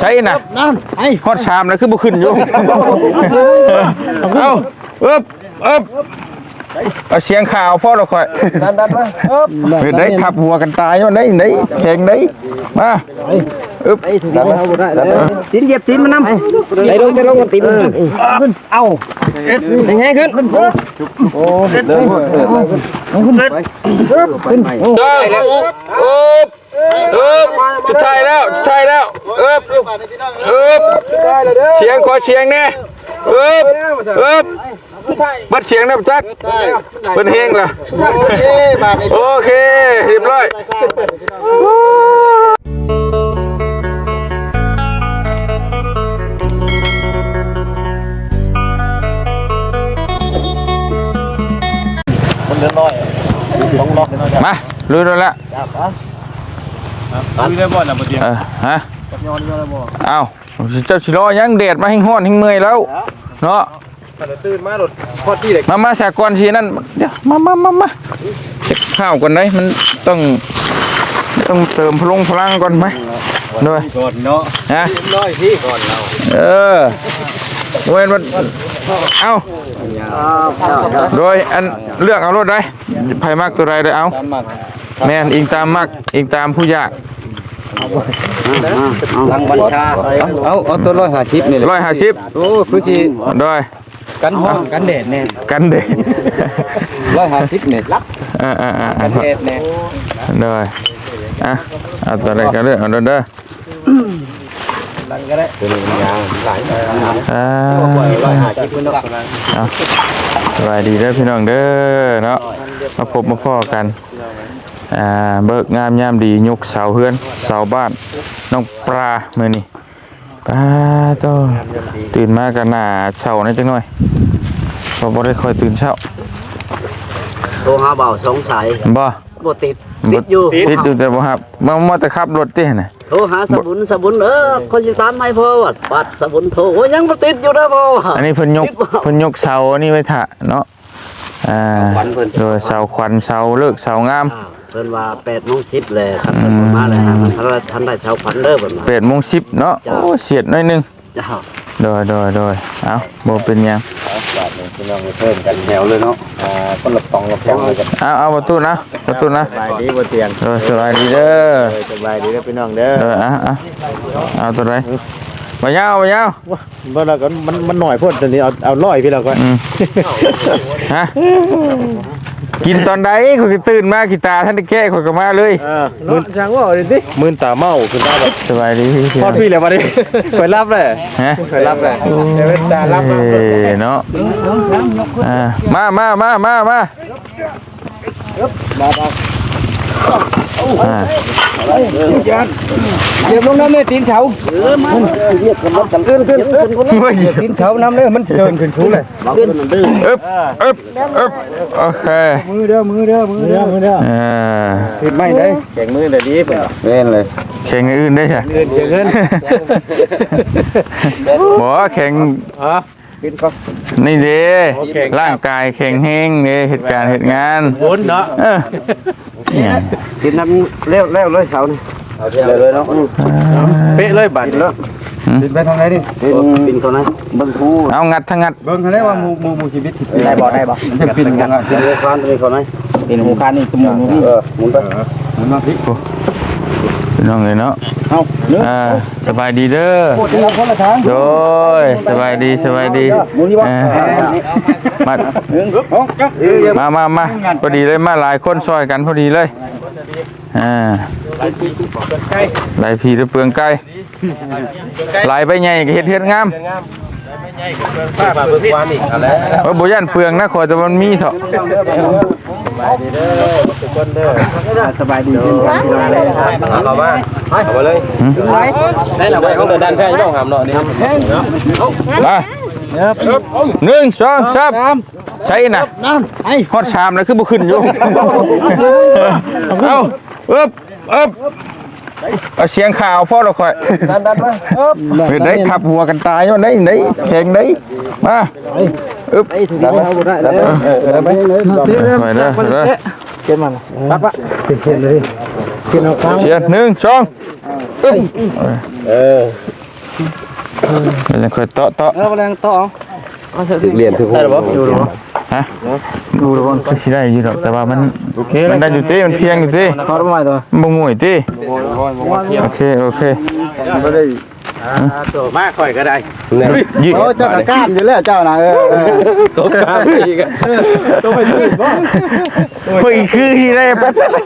ใช่นะนั่นไอ้ฮอดชามแล้วคือบ่ขึ้นอยู่เอาเอิบเอิบเอาเสียงข่าวพ่อเราค่อยดันดันมาเอ๊บเฮ็ดได้ทับหัวกันตายมันได้ได้แข่งได้มาอึบไอ้ถึงได้เอาได้แล้วตีนเหยียบตีนมันนำไอ้ลงไปลงกันตีนขึ้นเอาเอ็ดยังไงขึ้นโอ้เอ็ดเลยขึ้นขึ้นโอ้ได้แล้ วอึบอึบสุดท้ายแล้วสุดท้ายแล้วอึบอึบเสียงขอเสียงแน่อึบอึบบัดเสียงนะจักเพิ่นเฮงล่ะโอเคเรียบร้อยมาลุยแล้วละ คุยได้บ่น่ะบ่เตียงเออฮะเอ้าเจ้าชิรอยังเดดมาให้ห้อนให้เมื่อยแล้วเนาะตื่นมาโดดพอดที่เด็กมามาสากรทีนั่นเดี๋ยวมามามามาเช็คข้าวก่อนได้มันต้องต้องเติมพลังพลังก่อนไหมด้วยก่อนเนาะฮะน้อยพี่ก่อนเราเออเว้นมันเอ้าโดยอันเลือกเอารถได้ไผมากตัวใดเลยเอา แม่นอิงตามมักอิงตามผู้ยากหลังบัญชาเอาเอาตัวร้อยห้าสิบนี่เลยร้อยห้าสิบโอ้คือสิโดยกันห้องกันแดดแน่กันเด็กร้อยห้าสิบเนี่ยรับอ่าอ่าอ่ากันแดดแน่โดยอะเอาตัวใดก็เลือกเอาเด้อเด้อกันก็ได้เป็นยางหลายอ่าร้อยห้าสิบเนาะเอาสบายดีเด้อพี่น้องเด้อเนาะมาพบมาพ่อกัน อ่าเบิกงามยามดียกเสาเฮือนเสาบ้านน้องปลามื้อนี้ปลาโตตื่นมากันหน้าเช้าหน่อยจังหน่อยเพราะบ่ได้ค่อยตื่นเช้าโทรหาเบาสงสัยบ่บ่ติดติดอยู่ติดอยู่แต่บ่ครับมามาแต่ขับรถติน่ะโทรหาสบุนสบุนเออคนสิตามให้พ่อวัดปัดสบุนโทรโอ้ยยังบ่ติดอยู่เด้อพ่ออันนี้เพิ่นยกเพิ่นยกเสาอันนี้ไว้ถ่าเนาะอ่าโดยเสาขวัญเสาเลิกเสางาม อ้าวเพิ่นว่า8:10นเลยครับเพิ่นมาเลยฮะมันทันได้เช้าขวัญเด้อเพิ่นว่าเป็ดโมงสิบเนาะโอ้เสียดหน่อยหนึงเจ้าโดยโดยโดยเอาบ่เป็นหยังพี่น้องเพิ่มกันแถวเลยเนาะอ่าคนละตองละแถวเลยกันเอาเอาประตูนะประตูนะสบายดีบ่เตียงโดยสบายดีเด้อสบายดีเด้อพี่น้องเด้อโดยอะอะเอาตัวไหนบ่ยาวบ่ยาวบ่แล้วก็มันมันหน่อยพุ่นตัวนี้เอาเอาร้อยพี่แล้วก็อืมฮะ กินตอนใดข่อยก็ตื่นมากีตาร์ท่านได้แก้ข่อยก็มาเลยเออมื่นจังว่าดิติมื่นตาเมาขึ้นได้บ่สบายดีพอดพี่แล้วบ่ดิไปรับเลยฮะไปรับเลยเดี๋ยวเวลารับมาเอ้ยเนาะอ่ามามามามามา อ่าเดี๋ยวลงน้ำเลยตีนเฉาเฮ้ยตีนเฉาน้ำเลยมันเดินขึ้นชูเลยอึบอึบอึบโอเคมือเด้อมือเด้อมือเด้อมือเด้ออ่าติดไม่ได้แข่งมือเดี๋ยวนี้เพิ่นเล่นเลยแข่งอื่นได้ใช่เงินเสียเงินบอกว่าแข่ง ฮะกินก็นี่เด้โอเคร่างกายแข็งแห้งเด้เหตุการณ์เหตุงานบุญเนาะเออเนี่ยกินน้ำเร็วเร็วเลยเสานี่เอาเที่ยวเลยเนาะเป๊ะเลยบัดแล้วกินไปทางไหนดิกินเขานะเบิ่งทูเอางัดทั้งงัดเบิ่งเขาได้ว่ามูมูมูชีวิตได้บ่ได้บ่จะปินกันกินหูคานตัวนี้เขานะปินหูคานนี่จมูกนี่เออหมุนไป มันมาพลิกพี่ น้องเลยเนาะเอาเนื้ออ่าสบายดีเด้อพูดถึงคนละทางโดยสบายดีสบายดีมูนี่บ่อ่ามาหนึ่งสองจ้ะมามามาพอดีเลยมาหลายคนซอยกันพอดีเลยอ่าหลายพีหรือเปลืองไก่หลายไปใหญ่ก็เฮ็ดเฮ็ดงาม ป้าเบิ่งความอีกอะไรว่าบ่ยันเปลืองนะขอแต่มันมีเถอะสบายดีเช่นกันพี่น้องเลยเอามาเอามาเลยได้ละไว้ของเดินด้านแพร่ยังหามเนาะนี่มาหนึ่งสองสามใช่น่ะนั่นไอ้ฮอดชามแล้วคือบ่ขึ้นอยู่เอาอึ๊บอึ๊บ เอาเสียงข่าวพ่อเราค่อยดันดันมาเอ๊บเฮ็ดได้ทับหัวกันตายมันได้ได้แข่งได้มาอึ๊บไอ้ถึงได้เอาได้แล้วเออไปเลยไปเด้อไปเด้อเก็บมันปั๊บปะเขียนเลยกินเอาข้าวเชียร์หนึ่งสองอึ๊บเออเดี๋ยวจะค่อยเตาะเตาะเออแรงต่อเอาเรียนถึงได้หรือเปล่าดูหรือเปล่า ฮะดูแล้วมันก็สิได้อยู่ดอกแต่ว่ามันมันได้อยู่ติมันเพียงอยู่ติขอรู้ไหมตัวมันบ่ง่วยติโอเคโอเคบ่ได้ ตัวมากค่อยก็ได้ยืดโอ้เจ้าก็กล้ามอยู่แล้วเจ้าน่ะเออเออตกกลางอีกตัวไปยืดบ่เฮ้ยคือที่ได้ไปไปไป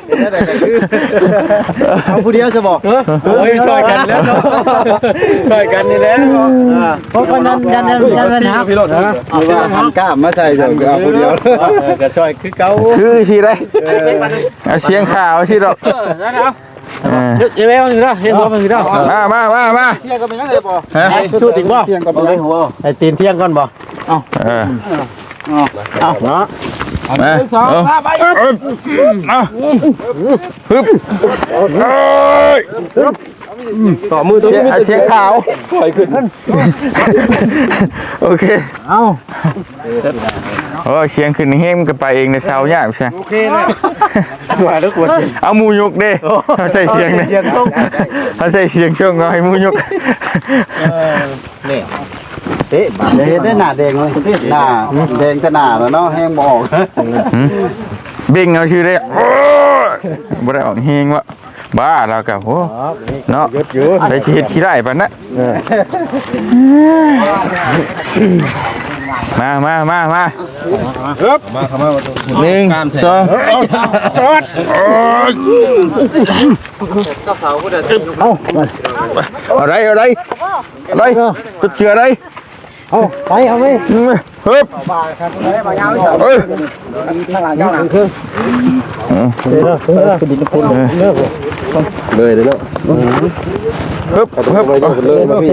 เอาผู้เดียวจะบอกโอ้ยช่วยกันแล้วช่วยกันนี่แหละเพราะคนนั้นยันยันยันปัญหาพี่รถนะเอาว่าหันกล้ามมาใส่เดี๋ยวเอาผู้เดียวก็ช่วยคือเก่าคือที่ได้เอาเสียงข่าวสิดอกนั่นเอา เดี๋ยวเอาสิเด้อเฮ็ดหัวมันสิเด้อมามามามาเที่ยงก็เป็นยังไงบ่ฮะสู้ติบ่เที่ยงก็เป็นยังไอ้ตีนเที่ยงก่อนบ่เออเอาเนาะมาเอาเอาเอาฮึบเอ้ย ต่อมือตัวเสียงนี้เอาเสียงข่าวค่อยขึ้นโอเค เอาโอ้เสียงขึ้นเฮงมันก็ไปเองในเช้ายากใช่โอเคเลยว่าแล้วควรเอาหมูยกเด้เขาใส่เสียงเนี่ยเสียงตรงเขาใส่เสียงช่วงเอาให้หมูยกเอ๊ะเดี๋ยวเห็นได้หน้าแดงเลยหน้าแดงแต่หน้าแล้วเนาะแห้งบ่ออกเบ่งเอาชื่อได้โอ้ยบ่ได้ออกเฮงวะ บ้าแล้วกับโอ้เนาะได้ชีวิตขี้ได้ปานนะมามามามาฮึบมาเข้ามาหนึ่งสองสอดโอ้ยเอาอะไรอะไรอะไรจุดเจืออะไร เอาไปเอาไปฮึบเอ้ยเลยเลยเนาะฮึบฮึบไปเลยมาพี่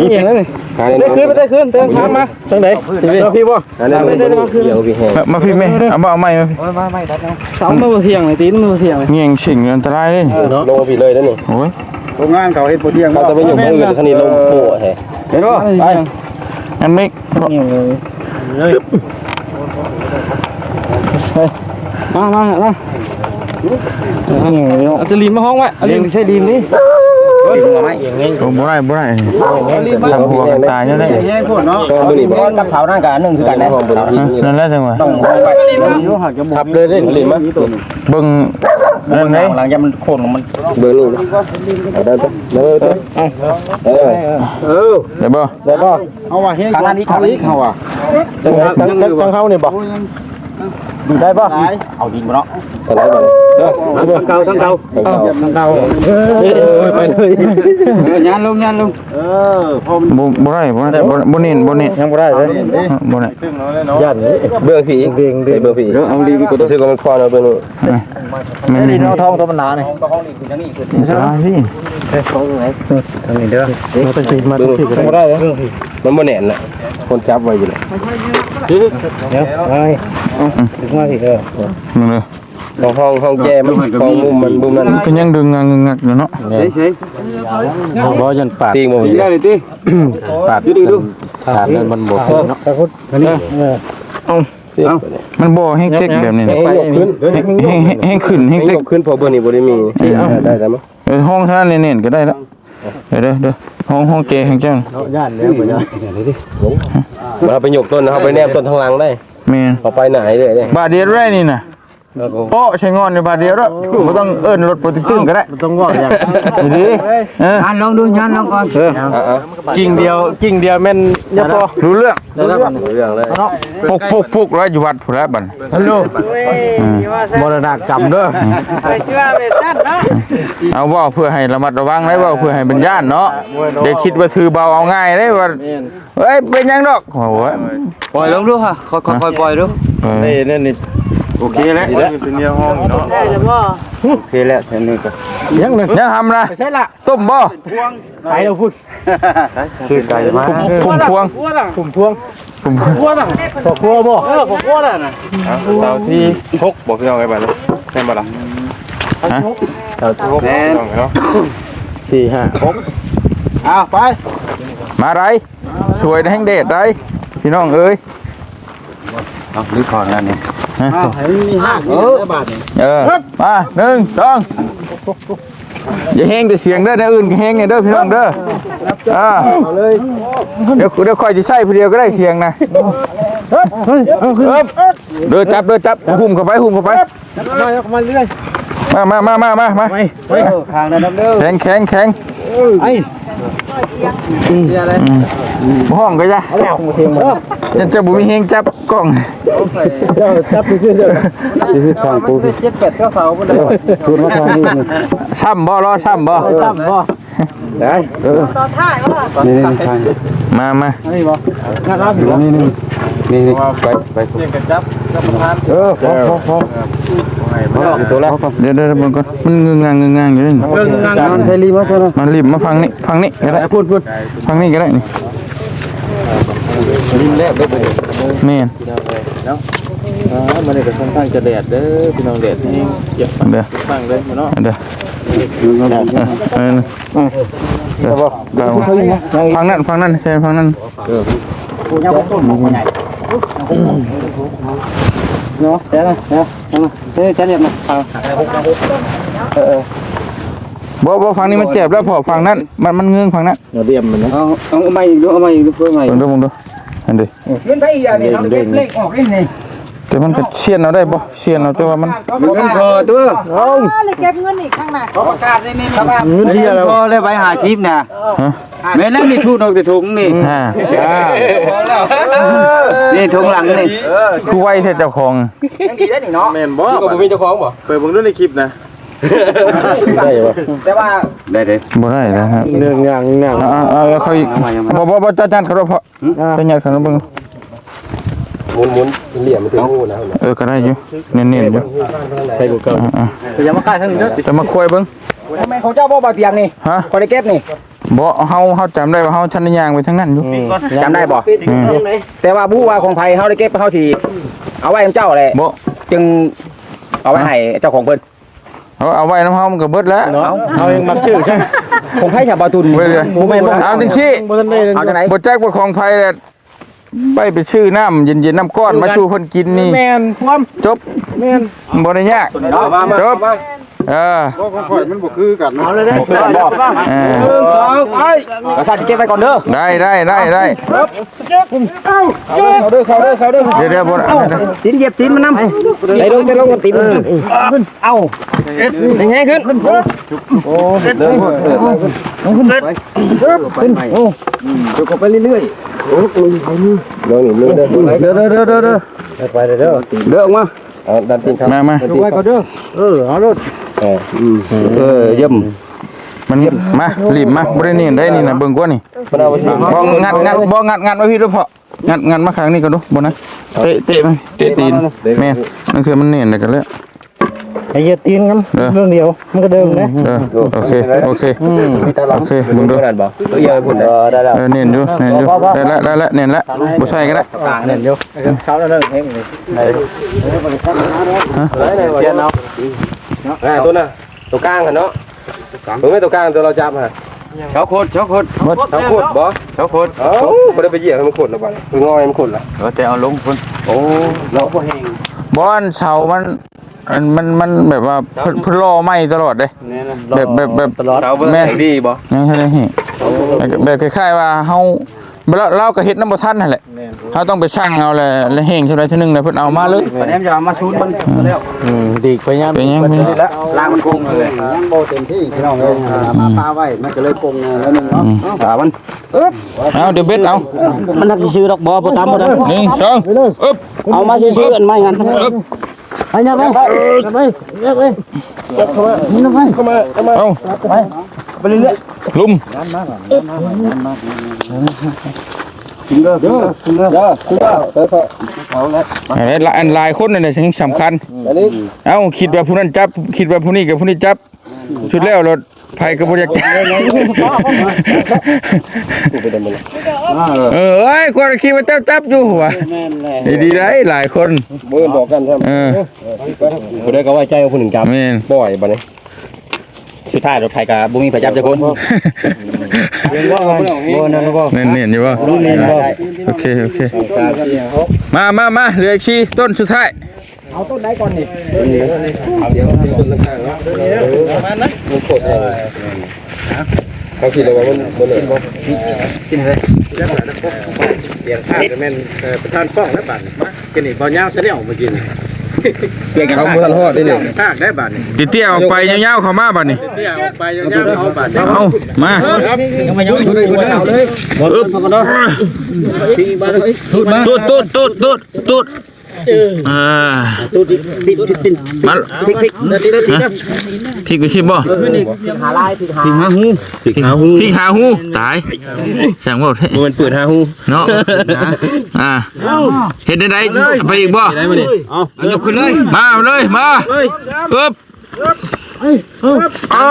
นี่อย่างนั้นเลยหาเลยได้คืนไปได้คืนเติมข้ามมาทางไหนเราพี่บ่หาเลยเดี๋ยวพี่แห้งมามาพี่แม่เอามาเอาไม้มาพี่สองมือเที่ยงเลยตีนมือเที่ยงเลยเงี้ยงสิ่งอันตรายเลยนี่ลงมาพี่เลยแล้วนี่โอ้ยโรงงานเขาเฮ็ดบ่เที่ยงเราบ่จะไปอยู่ข้างอื่นข้างนี้ลงโผล่แฮะ เห็นบ่ไปอันไม่มามามาเอาสลิมมาห้องไว้เอาลิมใช่ลิมนี่โอ้บ่ได้บ่ได้ทำหัวกันตายเนาะได้แห้งโพดเนาะก็มือนี่บ่กับเสาหน้ากันหนึ่งคือกันนะห้องบนที่นั่นแหละจังหวะอยู่หักจะบ่ขับเลยได้หลิมมั้ยเบิ่ง นั่นไงหลังจากมันโค่นมันเบอร์นี่เอาได้ปะเออเออเออได้บ่ได้ป่ะเอาว่าแห้งเขาอีกเขาอะจังจังจังเข้านี่บ่ ได้ป่ะหลายเอาดินมาเนาะอะไรบ่เออทั้งเก่าทั้งเก่าทั้งเก่าไปเลยงานลงงานลงเออพอมันบ่บ่ได้บ่ได้บ่บ่เน้นบ่เน้นยังบ่ได้เลยเห็นเด้บ่ได้ย่านนี้เบื้องผีเบื้องเบื้องผีเอาดีกูต้องซื้อกับมันพอแล้วเบื้องนู้นแม่นดินี่นเอาทองตัวมันหนาเนี่ยอันตรายสิเบื้องนู้นบ่ได้เลยมันบ่แน่นน่ะคนจับไว้อยู่เลยเดี๋ยวไป ถึงมาสิเออนั่นเลยห้องห้องแจมันห้องมุมมันมุมนั้นก็ยังดึงงักงักอยู่เนาะเฉยบ่ยันปาดตีงบ่ได้เลยติปาดดูดูปาดนั่นมันบ่เนาะอันนี้มันบ่แห้งเต็กแบบนี้นะแห้งขึ้นแห้งเต็กขึ้นพอเบอร์นี้บ่ได้มีได้แล้มั้งเออห้องท่านเน้นๆก็ได้แล้วเดี๋ยวเด้อเด้อห้องห้องเจแห่งเจ้าย่านแล้วบ่ย่านเราไปหยกต้นนะครับไปแนมต้นทางหลังได้ แม่นเอาไปไหนเลยเนี่ยบาทเดียวได้นี่น่ะ โอ้ใช้งอนในบาทเดียวแล้วบ่ต้องเอิ้นรถโปรตึงๆก็ได้ต้องว่าอย่างดีเออยันลองดูยันลองก่อนอะกิ่งเดียวกิ่งเดียวแม่นยะพอรู้เรื่องได้แล้วบัดเรื่องเลยปุกปุกปุกแล้วอยู่วัดพุ่นแล้วบัดฮัลโหลมรณกรรมเด้อเอาเว่าเพื่อให้ระมัดระวังได้เว่าเพื่อให้เป็นญาติเนาะเดี๋ยวคิดว่าซื้อเบาเอาง่ายได้ว่าเอ้ยเป็นหยังดอกโอ้โหปล่อยลงดูค่ะค่อยๆปล่อยดูเออนี่นี่นี่ โอเคแล้วเป็นเดียวห้องเนาะโอเคแล้วแค่นี้ก็ยังนึงยังทำนะใช่ละต้มบ่ไปเอาพูดชื่อไก่มาพุ่มพวงผมพวงพุ่มพวงพวงน่ะขอครัวบ่เออขอครัวน่ะนะเสาที่หกบอกพี่น้องไงบ้างแม่นบ่ล่ะฮะแม่นเนาะสี่ห้าหกอ้าวไป มาไรสวยแห่งเดชไรพี่น้องเอ้ยเอาหรือก่อนแล้วนี่ ห้าให้มีห้าเออบาทนี่เออมาหนึ่งสองอย่าแห้งแต่เสียงเด้อเด้ออื่นก็แห้งเนี่ยเด้อพี่น้องเด้ออ่าเดี๋ยวเดี๋ยวคอยจะใส่ผู้เดียวก็ได้เสียงนะเอิบเด้อจับเด้อจับหุ่มเข้าไปหุ่มเข้าไปมา มามามามามาทางนั้นเด้อแข็งแข็งแข็งไอ้ห้องก็จะยังจะบุมีเฮงจับกล้องจับไปซื่อคือทางกูเจ็ดแปดเก้าเสาบ่ได้คุณมาทางนี้ซ้ำบ่รอซ้ำบ่ๆซ้ำบ่ได้เออนี่นี่ทางมามานี่นี่นี่นี่ไปไปเออพอพอพอตัวแล้วเดี๋ยว เดี๋ยวเดี๋ยวมันก่อนมันเงื้องางเงื้องางอยู่นี่จานใส่รีมาตัวนั้นมันรีบมาฟังนี่ฟังนี่ก็ได้พูดพูดฟังนี่ก็ได้นี่ริมแรกได้ไปแม่นอ่ามันนี่ก็ค่อนข้างจะแดดเด้อพี่น้องแดดนี่เจ็บเด้อบ้างเลยเนาะเด้อเออเออเด้อเด้อฟังนั่นฟังนั่นใช่ฟังนั่น เนาะเดี๋ยวนะเดี๋ยวเฮ้ยจะเรียบนะบ่บ่ฟังนี่มันเจ็บแล้วพอฟังนั่นมันมันเงื้องฟังนั่นเรียบมันนะเอาเอาไม่ดูเอาไม่ดูเพื่อไม่ลองดูลองดูอันเดีเงินไปอีกอันนี้เอาเล็กๆออกนี่แต่มันก็เชียนเอาได้บ่เชียนเอาแต่ว่ามันมันพอตัวเลยเก็บเงินอีกข้างหน้าเงินที่เราพอเลยไปหาชิปนะฮะ แม่นั่นนี่ทุ่นออกแต่ถุงนี่อ่านี่ถุงหลังนี่คือไว้แท้เจ้าของยังดีได้นี่เนาะแม่นบ่บ่มีเจ้าของบ่เปิดเบิ่งดูในคลิปนะได้ป่ะแต่ว่าได้ได้บ่ได้นะครับเรื่องงานงานอ่าอ่าเอาเขาอีกบ่บ่บ่จัดจัดเขาเพาะจัดจัดเขาเบิ่งหมุนๆเหลี่ยมมันถึงงูนะเออก็ได้อยู่เน้นๆอยู่ไปกูเก่าอ่าอย่ามาใกล้ทางนี้เด้อๆจะมาคุยเบิ่งทำไมเขาเจ้าบ่บ่เตียงนี่ฮะคนได้เก็บนี่ บ่เฮาเฮาจำได้ว่าเฮาชันย่างไปทางนั้นอยู่ จำได้บ่อืม แต่ว่าผู้ว่าของไทยเขาได้เก็บเขาสิเอาไว้ให้เจ้าแหละบ่จึงเอาไว้ให้เจ้าของเพิ่นเอาเอาไว้น้ำเฮามันก็เบิดแล้วเอาเอาเองมักชื่อใช่ของไทยชาวบาตุนเว้ยเลยบ่แม่นบ่เอาจังซี่เอาจังไหนบ่แจ็คบ่ของไผแหละไปไปชื่อน้ำเย็นๆน้ำก้อนมาสู่เพิ่นกินนี่แม่นความจบแม่นบ่ได้ยากมามาจบ เออข่อยมันบ่คือกันเอาเลยเด้อบ่เออหนึ่งสองไอ้กระสันเก็บไว้ก่อนเด้อได้ได้ได้ได้เขาเด้อเขาเด้อเขาเด้อเดี๋ยวเดี๋ยวบ่ได้เดี๋ยวตีนเหยียบตีนมันนำได้ลงได้ลงตีนขึ้นเอาเป็นไงขึ้นโอ้เด้อขึ้นเด้อขึ้นโอ้จุกไปเรื่อยๆโอ้ยเดี๋ยวนี่เด้อเด้อเด้อเด้อเด้อเด้อไปเด้อเด้อเด้อออกมาเอาดันตีนครับมามาดูไว้ก่อนเด้อเออเอารถ เอออืมเออเยี่ยมมันมารีบมาบ่ได้นี่ได้นี่นะเบิ่งกว่านี่มันเอาไปสิบ่งัดงัดบ่งัดงัดไว้พี่เด้วยพองัดงัดมาข้างนี้ก็ดูบ่นะเตะเตะมันเตะตีนแม่นนั่นคือมันเนียนได้กันแล้วไอ้เหยียบตีนกันเด้อเรื่องเดียวมันก็เดิมนะเออโอเคโอเคโอเคมึงดูนั่นบ่เอ้ยเอาพุ่นเออได้แล้วเออเนียนอยู่เนียนอยู่ได้ละได้ละเนียนละบ่ใช่ก็ได้ต่างเนี่ยเดียวเช้าแล้วเริ่มเฮงเลยเสียน เอาอ่าตัวน่ะตัวกลางหั่นเนาะเบิ่งไว้ตัวกลางตัวเราจับฮะเช้าโคตรเช้าโคตรเท้าโคตรบ่เช้าโคตรเอ้าบ่ได้ไปเหยียบให้มันขดแล้วบัดไปงอยให้มันขดล่ะเออแต่เอาลงพุ่นโอ้เราบอนเสามันมันมันมันแบบว่าเพิ่นเพิ่นรอไม่ตลอดเด้แบบแบบแบบเท้าเบิ่งแข็งดีบ่ยังไงนี่แบบแบบคล้ายๆว่าเฮา เราเราก็เฮ็ดน้ำบ่ทันนั่นแหละเฮาต้องไปช่างเอาแหละแล้วแห้งเท่าใดเท่านึงแล้วเพิ่นเอามาเลยปแนมจะมาชูนมันแล้วอืมดีไปยามเป็นยังเป็นยังลางมันคงเลย ยังโบเต็มที่พี่น้องเลยมาปลาไว้มันก็เลยคงแล้วนึงเนาะปลามันเอาเดี๋ยวเบ็ดเอามันนักชื่อดอกบอบ่ตามบ่ได้หนึ่งสองอึ๊บเอามาชื่ออันไม่งั้นไปยังไปไปยังไปยังไปเข้ามาเอาไปเรื่อยๆ ลุมกินเด้อเด้อกินเด้อเด้อกินเด้อเด้ออันนี้ละอันหลายคนนั่นแหละสิ่งสำคัญเอ้าคิดว่าผู้นั้นจับ คิดว่าผู้นี้กับผู้นี้จับ ชุดแล้วรถไผก็บ่อยากจับเออเอ้ยคนคิดว่าจับจับอยู่ว่ะดีๆได้หลายคนเบิ่งบอกกันครับเออผู้ใดก็ไว้ใจเอาผู้หนึ่งจับแม่นปล่อยบัดนี้ สุดท้ายรถไฟกับบุมีไฟจับจะคนบ่นั่นบ่เน้นๆอยู่บ่โอเคโอเคมามามาเหลืออีกชีต้นสุดท้ายเอาต้นไหนก่อนนี่เดี๋ยวมีคนข้างๆเนาะประมาณนั้นมันโคตรเลยเขาคิดเลยว่ามันมันเลยกินอะไรเปลี่ยนข้างจะแม่นประธานป้องแล้วบัดมากินนี่บ่ยาวซะแล้วเมื่อกี้นี่ เปลี่ยนเขาบ่ทันฮอดได้นี่ข้างได้บัดนี่เตี้ยๆออกไปยาวๆเข้ามาบัดนี้ที่เอาไปยาวๆเขาบัดเอามายังไม่ยอมอยู่ในหัวเสาเลยอึ๊บตูดตูดตูดตูดตูด อ่าตูดิปิดตินมาพริกพริกเดี๋ยวทีนะพริกไปชิมบ่หาลายพริกหาหาหูพริกหาหูพริกหาหูตายสั่งบ่เท่มันเปิดหาหูเนาะอ่าเห็นได้ไดไปอีกบ่ได้มาดิเอายกขึ้นเลยมาเลยมาอึ๊บ อ่า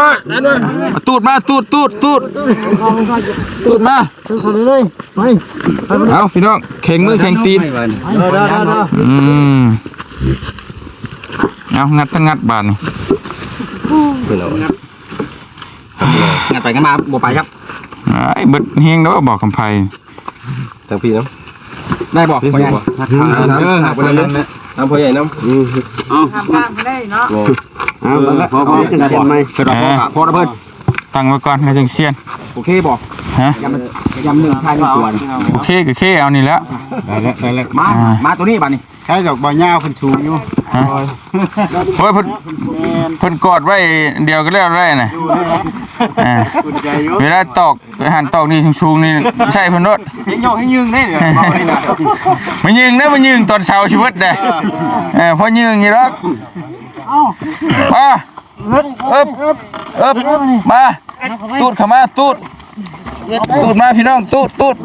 ตูดมาตูดตูดตูดตูดมาเอาพี่น้องแข่งมือแข่งตีนอืมเอางัดตั้งงัดบานนี่งานไปกันมาบ่ไปครับไอ้เบิดเฮงแล้วบอกคำไพ่ทางพี่น้ำได้บ่บ่ยังเออหักไปแล้วนะน้ำพ่อใหญ่น้ำอืมทำสร้างไม่ได้เนาะ อ่าพอพอจะเขียนไหมเกิดพอพอระเบิดตั้งไว้ก่อนให้จังเซียนโอเคบ่ฮะยำยำหนึ่งชายหนึ่งตัวโอเคก็เคเอานี่แหล้วมามาตัวนี้บัดนี้ใช้ดอกบอลยาวขึ้นสูงอยู่ฮะโอ้ยเพิ่นเพิ่นกอดไว้เดียวก็แล้วได้น่ะอ่าเวลาตอกอาหารตอกนี่ชูงๆนี่ใช่เพิ่นรถยิงโยกให้ยิงได้เนี่ยนี่นะมันยิงนะมันยิงตอนเช้าชีวิตเด้เออพอยิงนี่หรอก มาอึ๊บอึ๊บอึ๊บมาตูดเข้ามาตูดตูดมาพี่น้องตูดตูด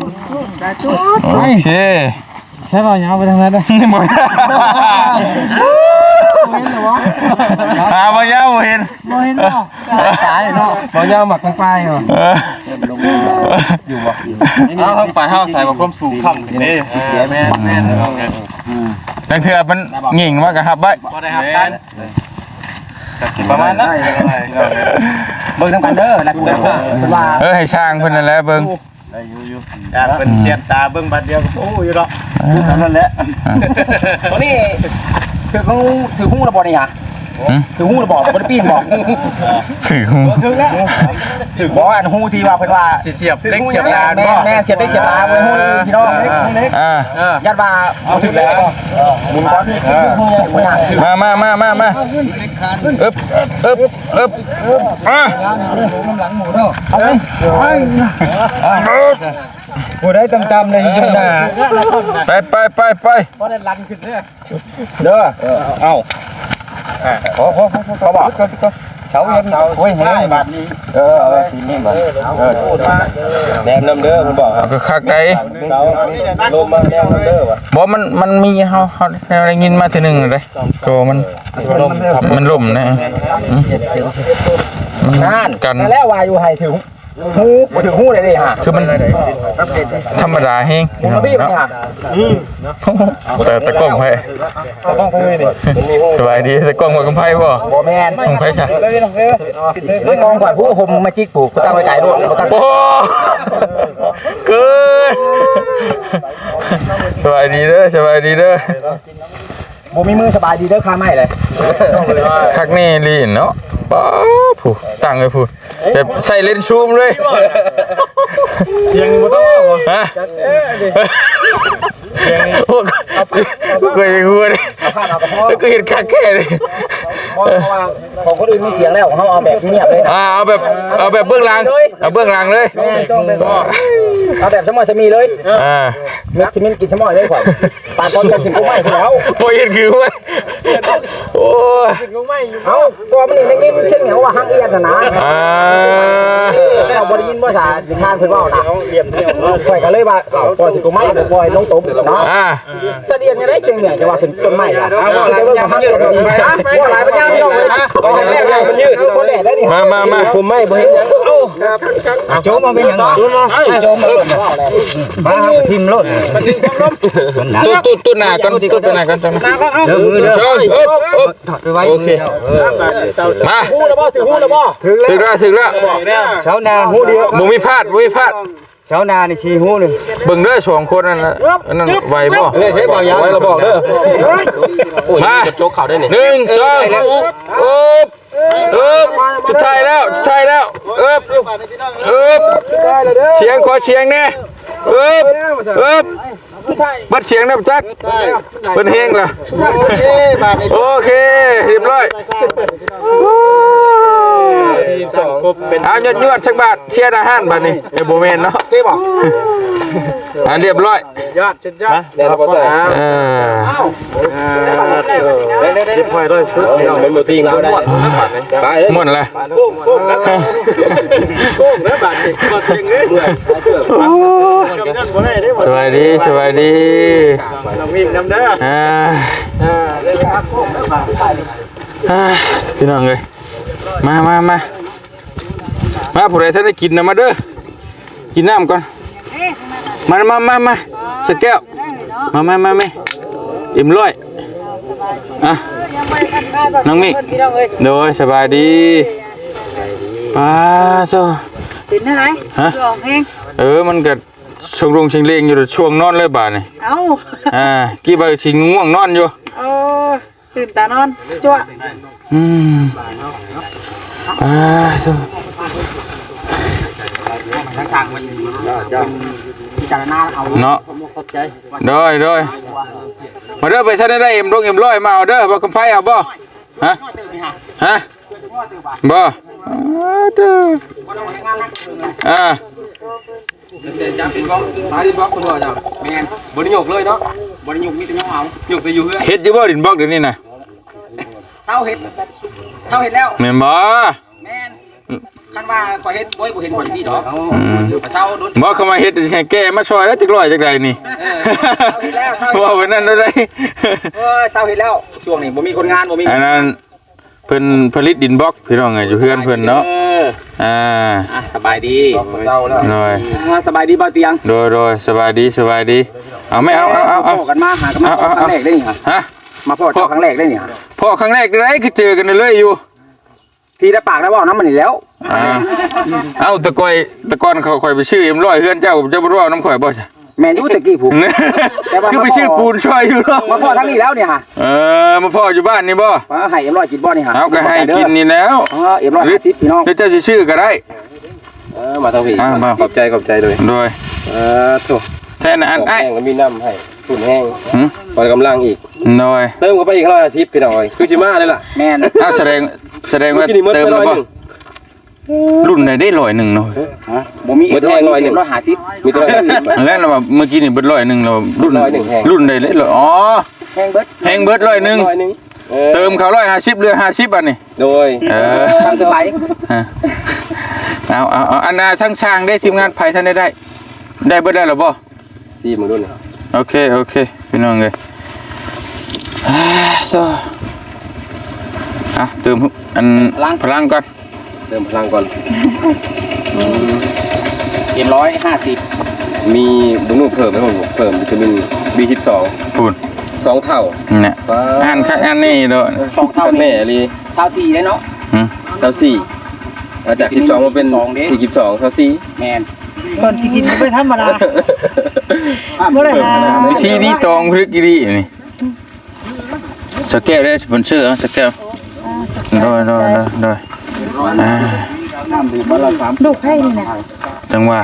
โอเคใช่ป่ะยาวไปทางนั้นได้นี่บ่หาบ่ยาวบ่เห็นบ่เห็นเนาะตายเนาะบ่ยาวหมักทางปลายเหรอเออเอาข้างไปห้าใส่แบบความสูงค่ำนี่แม่แม่นั่ นคือมันหงิ่งมากครับไว้พอได้ครับกันประมาณนั้นเบิ่งทางกันเด้อแล้วเด้อเพิ่นว่าเออให้ช่างเพิ่นนั่นแหละเบิ่งอยากเป็นเชียดตาเบิ่งบัดเดียวก็โอ้ยหรอกนั่นแหละตัวนี้ถือหูถือหูระบ่นี่ฮะ ถือหูระบ่บ่ได้ปีนบ่คือหูถึงแล้วถึงบอกว่าหูที่ว่าเพิ่นว่าสิเสียบเล็กเสียบยาแม่แม่เสียบได้เสียบลาเว้ยหูพี่น้องอ่าเออยัดว่าเอาถึงแล้วบุญก้อนหูบ่อยากถือมามามามามาอึ๊บอึ๊บอึ๊บมาเอาเลยผู้ได้ต่ำๆในข้างหน้าไปไปไปไปเด้อเอา ขอขอขอขอบอกเสาเย็นโอ้ยเห้งบาดนี้เออเออทีนี้บ่เออแนมน้ำเด้อผมบอกเอาก็คักได้เราลมมาแนมน้ำเด้อวะบ่มันมันมีเฮาเฮาได้ยินมาทีหนึงเลยก็มันมันล่มนะอืมมันนั่นกันแล้ววาอยู่ให้ถึง หูบ่ถึงหูเลยดิฮะคือมันธรรมดาเฮงมึงมาบี้มันฮะแต่ตะกล้องไผต้องไปเลยดิสบายดีตะกล้องว่ากับไผบ่บ่แม่นของไผซะไม่มองก่อนผู้ผมมาจิกปลูกตั้งไว้ใจโลดบ่ตั้งโอ้เกินสบายดีเด้อสบายดีเด้อบ่มีมือสบายดีเด้อค้าไม้เลยคักนี่ลีนเนาะป๊าผู้ตั้งเลยผู้ แบบใส่เลนส์ซูมเลยยังบ่ต้องฮะโอ้ก็ยังหัวดิก็เห็นคักแค่เลยเพราะว่าของคนอื่นมีเสียงแล้วของเขาเอาแบบเงียบเลยนะอ่าเอาแบบเอาแบบเบื้องหลังเอาเบื้องหลังเลยเอาแบบสมอสมีเลยอ่ามิกชิมินกินสมอเลยก่อนปาดตอนกันถึงกูไม่แล้วโอ้ยเห็นคือว่าโอ้ยเอาตัวมันนี่ได้ยินเช่นเหนียวว่าห้างเอียดนะนะอ่าเราบ่ได้ยินภาษาสิทางเพิ่นว่านะเรียมเรียมปล่อยกันเลยว่าเอาปล่อยถึงกูไม่ปล่อยลงตุ่มเนาะอ่าเสดียนเนี่ยได้เสียงเหนี่ยจะว่าขึ้นต้นไม้อะเอาอะไรมันยังยืดดีฮะว่าหลายปัญญาพี่น้องเลยเอาแรกๆมันยืดคนแรกได้นี่มามามาผมไม่บ่เห็นหยังเอ้าโจมมาเป็นอย่างไรโจมมาเลยว่าแล้วมาทิมรถตุ๊ดตุ๊ดตุ๊ดหน้ากันตุ๊ดหน้ากันจังเด้อมือเด้อชนอึ๊บอึ๊บถอดไปไว้โอเคมาฮู้แล้วบ่ถือฮู้แล้วบ่ถึงถึแล้งวแล้วถึงแล้วเช้านาหูเดียวบ่มีพลาดบ่มีพลาดเช้านานี่ชีหูหนึ่งเบิ่งเด้อสองคนนั่นน่ะอันนั่นไหวบ่เฮ้ยใช้บางอย่างไว้เราบอกเด้อโอ้ยมาโจ๊กเข่าได้นี่หนึ่งสองเอ๊บเอ๊บสุดท้ายแล้วสุดท้ายแล้วเอ๊บเอ๊บเสียงขอเสียงแน่เอ๊บเอ๊บบัดเสียงนะจักเพิ่นเฮงล่ะโอเคบาทโอเค เรียบร้อย สองครบเป็นเอาหยดยวดๆสักบาทเชียร์อาหารบัดนี้เอโบเมนเนาะที่บอกอ่าเรียบร้อยยอดจุดยอดเดี๋ยวเราก็ใส่เออได้ได้ได้ไปด้วยชุดเป็นมือตีเราได้ไปเลยหมดแล้วโก้งโก้งนะโก้งนะบาทนี่ก็เชียงเลยกำนันบ่ มามามามาผู้ใดท่านได้กินนะมาเด้อ กินน้ำก่อน มามามามาสักแก้ว มามามามาอิ่มร้อยอะน้องมิกโดยสบายดีป้าโซเป็นอะไรฮะลองเองเออ มันก็ชงรงเชิงเลงอยู่ช่วงนอนเลยบ่านี่เอ้าอ่ากี่ใบสิง่วงนอนอยู่เออตื่นตานอนจั่วอืม อ่าโซจารณาเอาเนาะโดยโดยมาเด้อไปซะได้ได้ เอ็มลงเอ็มร้อยมาเอาเด้อบ่กำไผเอาบ่ฮะฮะบ่อ่าเด้ออ่าจับเป็นบล็อกตายที่บล็อกคนบ่จ้ะแม่นบ่ได้หยกเลยเนาะบ่ได้หยกมีแต่เงาเอาหยกแต่อยู่เฮือเฮ็ดอยู่บ่ดินบล็อกเดี๋ยวนี้น่ะเศร้าเห็ดเศร้าเห็ดแล้วแม่นบ่แม่นคันว่าข่อยเห็ดบ่บ่เห็นข่อยพี่ดอกอืมเศร้าโดนบ่เข้ามาเฮ็ดให้แก้มาช่วยแล้วจักร้อยจักใดนี่เอาเฮ็ดแล้วเอาเฮ็ดแล้วว่าไว้นั่นได้เออเศร้าเห็ดแล้วช่วงนี้บ่มีคนงานบ่มีอันนั้นเพิ่นผลิตดินบล็อกพี่น้องไงอยู่เพื่อนเพิ่นเนาะอออ่าอะสบายดีเจ้าแล้วหน่อยอ่าสบายดีบ่าวเตียงโดยโดยสบายดีสบายดีเอาไม่เอาเอาเอาเอาพ่กันมาหากันมาเอาพ่อเอาครั้งแรกได้นี่ฮะฮะ มาพ่อเจ้าครั้งแรกได้นี่ฮะพ่อครั้งแรกได้คือเจอกันเลยอยู่ ทีละปากแล้วเว่าน้ำมันนี่แล้วอ่าเอาตะกอยตะกอนเขาคอยไปชื่อเอ็มร้อยเฮือนเจ้าเจ้าบ่รู้เอาน้ำข่อยบ่จ้ะแม่นอยู่ตะกี้ผูกแต่ว่าคือไปชื่อปูนช่อยอยู่เนาะมาพ่อทั้งนี้แล้วเนี่ยฮะเออมาพ่ออยู่บ้านนี่บ่มาให้เอ็มร้อยกินบ่นี่ฮะเอาก็ให้กินนี่แล้วอ๋อเอ็มร้อยห้าสิบพี่น้องเดี๋ยวเจ้าสิชื่อก็ได้เออมาทางพี่อ่ามาขอบใจขอบใจเลยโดยเออโถแทนอันไอ้แห้งก็มีน้ำให้ ฝุ่นแห้งหึปอนกำลังอีกโดยเติมเข้าไปอีกร้อยอาชีพพี่น้อยคือสิมาเลยล่ะ แม่นเอาแสดงแสดงว่าเมื่อกี้นี่หมดเติมไปร้แล้อวยหบ่นึ่ง รุ่นไหนได้ร้อยหนึ่งเนาะฮะบ่มีเอ็มร้อยหมดแห้งร้อยหนึ่เอ็งมร้อยห้าสิบมีตัวร้อยอาชีพแล้วเราเมื่อกี้นี่เบิดร้อยหนึ่งเรารุ่นร้อยหนึ่งแพงรุ่นใดเลยเหรออ๋อแห้งเบิดแพงเบิดร้อยหนึ่งร้อยหนึ่งออเติมเขาร้อยห้าสิบเรือห้าสิบอันนี่โดยเออตามสบายฮะเอาเอาเอาอันนาช่างช่างได้ทีมงานไผ่ท่านได้ได้ได้เบิดได้หรอบ่ซีมึงดูหน่อย โอเค โอเค พี่น้องเลยอ่าโซอะเติมอันพลังก่อน เติมพลังก่อนเอ็มร้อยห้าสิบมีบุญนูเพิ่มไหมผมเพิ่มวิตามิน B12 พูดสองเท่าเนี่ยว้าอ่านคักอ่านนี่ด้วยสองเท่าแม่นี่ลีสาวสี่ได้เนาะหืมเท่าสี่มาจาก12มาเป็นสองเด้สี่สิบสองเท่าสี่แม่น ก่อนสิกินไม่ธรรมดาบ่ได้หาวิธีนี้ตองพริกอีรีนี่สแก้วได้บนชื่อเอาสแก้วได้ได้ได้ได้ลูกไผ่นี่น่ะจังว่า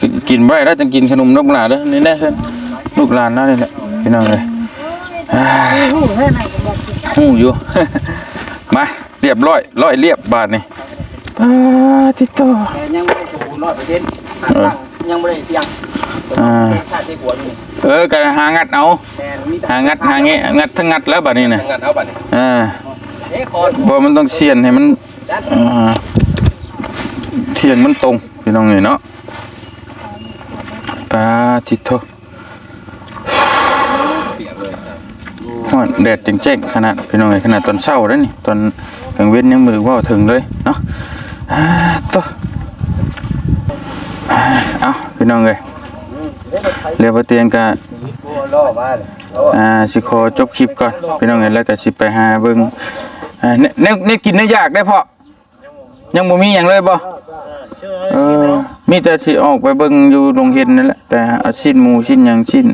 กินกิบได้แล้วจังกินขนมนกหลาเด้อนี่ได้เพิ่นลูกหลานแล้นี่แหละพี่น้องเลยหู้อยู่ มาเรียบร้อยร้อยเรียบบาทนี่ปาติโตยังบ่ได้ถูก100% ยังไม่ได้เตียงอ่ชาที่หัวอยู่เออก็หางัดเอาหางัดหาเงี้งัดทั้งงัดแล้วบัดนี้นะอ่าเอ๊ะคอนมันต้องเสียนให้มันเทียนมันตรงพี่น้องนี่เนาะปาจิโตเปียจ้อแดดจแจ้งๆขนาดพี่น้องนี่ขนาดตอนเช้าแล้วนี่ตอนกลางเว้นยังมือว่าถึงเลยเนาะตัว เอาพี่น้องเลยเรียบเตียงกะอ่าสิขอจบคลิปก่อนพี่น้องเลยแล้วก็สิไปหาเบิ่งเนี่ยเนี่ยกินเนี่ยยากได้พอยังบ่มีหยังเลยบ่เออมีแต่สิออกไปเบิ่งอยู่โรงเรียนนั่นแหละแต่เอาชิ้นหมูชิ้นหยังชิ้น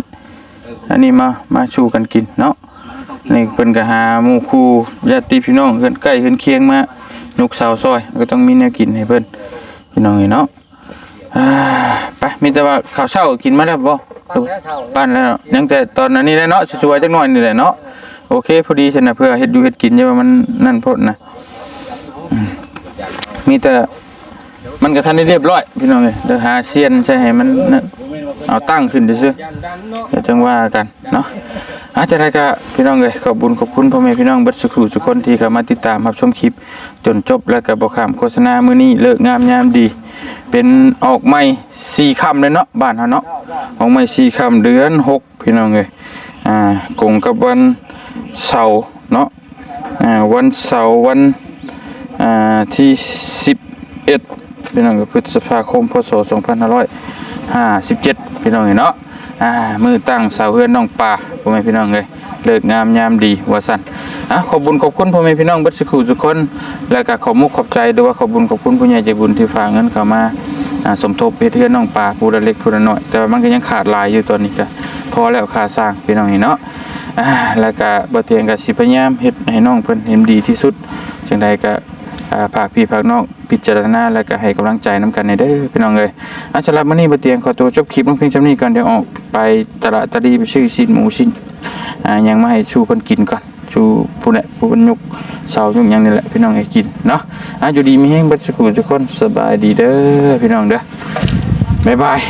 อันนี้มามาชูกันกินเนาะนี่เพิ่นก็หาหมู่คู่ญาติพี่น้องเพิ่นใกล้เพิ่นเคียงมานุกสาวซอย ก็ต้องมีแนวกินให้เพิ่นพี่น้องเนาะอ่า ไปมีแต่ว่าข้าวเช้ากินมาแล้วบ่บ้านแล้วเนาะยังแต่ตอนนั้นนี่แหละเนาะสวยๆจักหน่อยนี่แหละเนาะโอเคพอดีฉันน่ะเพื่อเฮ็ดอยู่เฮ็ดกินอย่าว่ามันนั่นโพดนะอืมมีแต่มันก็ทันได้เรียบร้อยพี่น้องเอ้ยเดี๋ยวหาเซียนใช่ให้มันนั่น เอาตั้งขึ้นซื่อเดี๋ยวจังว่ากันเนาะอาจจะได้ก็พี่น้องเอ้ยขอบคุญขอบคุณพ่อแม่พี่น้องเบิดสุขทุคนที่เข้ามาติดตามรับชมคลิป จนจบแล้วก็บ่ข้ามโฆษณามื้อนี้เลิกงามยามดี เป็นออกใหม่4ค่คำเลยเนาะบ้านเฮาเนาะออกใหม่4ค่คำเดือนหกพี่น้องเอ้ยอ่ากงกับวันเสาร์เนาะอ่าวันเสาร์วันอ่าที่11พี่น้องก็พฤษภาคมพศ2557พี่น้าร้อย งเนาะอ่ามือตั้งเสาเฮือนน้องป่าพ่อแม่พี่น้องเลยเลิกงามยามดีว่าซั่นอะขอบุญขอบคุณพ่อแม่พี่น้องเบัดสุขุทุกคน แล้วก็ขอมุกขอบใจด้วยว่าขอบุญขอบคุณผู้ใหญ่ใจบุญที่ฝากเงินเข้ามาอ่าสมทบเฮ็ดเฮือนน้องป่าผู้ละเล็กผู้ละน้อยแต่ว่ามันก็ยังขาดลายอยู่ตอนนี้ก็พอแล้วค่าสร้างพี่น้องเนาะอ่าแล้วก็บ่เตียงก็สิพยายามเฮ็ดให้น้องเพิ่นเห็นดีที่สุดจังใดก็ ภาคพี่ภาคน้องพิจารณาแล้วก็ให้กำลังใจน้ำกันในเด้อพี่น้องเอ้ยอันสำหรับมื้อนี้บ่เตียงขอตัวจบคลิปลงเพียงเท่านี้ก่อนเดี๋ยวออกไปตลาดตะลีไปซื้อชิ้นหมูชิ้นอ่ายังไมาให้ชูเพิ่นกินก่อนชูผู้เนี่ยผู้เพิ่นยุกเสายุกยังนี่แหละพี่น้องให้กินเนาะอะอยู่ดีมีแฮงเบิดสุขทุกคนสบายดีเด้อพี่น้องเด้อบ๊ายบาย